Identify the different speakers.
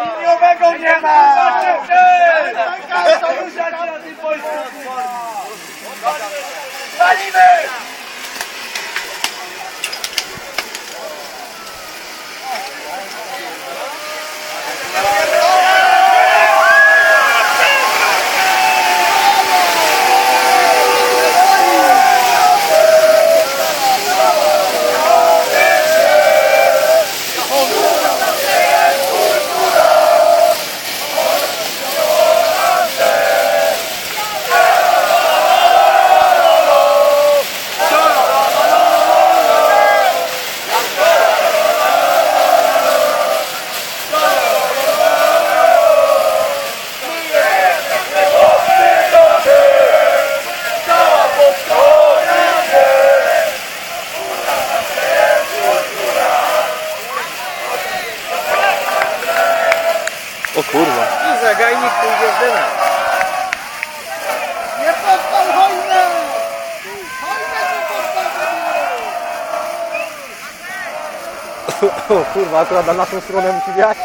Speaker 1: Liniowego
Speaker 2: O kurwa.
Speaker 1: I zagajnik pójdzie w dynę.
Speaker 3: Nie podpal hojnę! Hojnę nie podpal!
Speaker 2: O kurwa, akurat na naszą stronę musi wiać.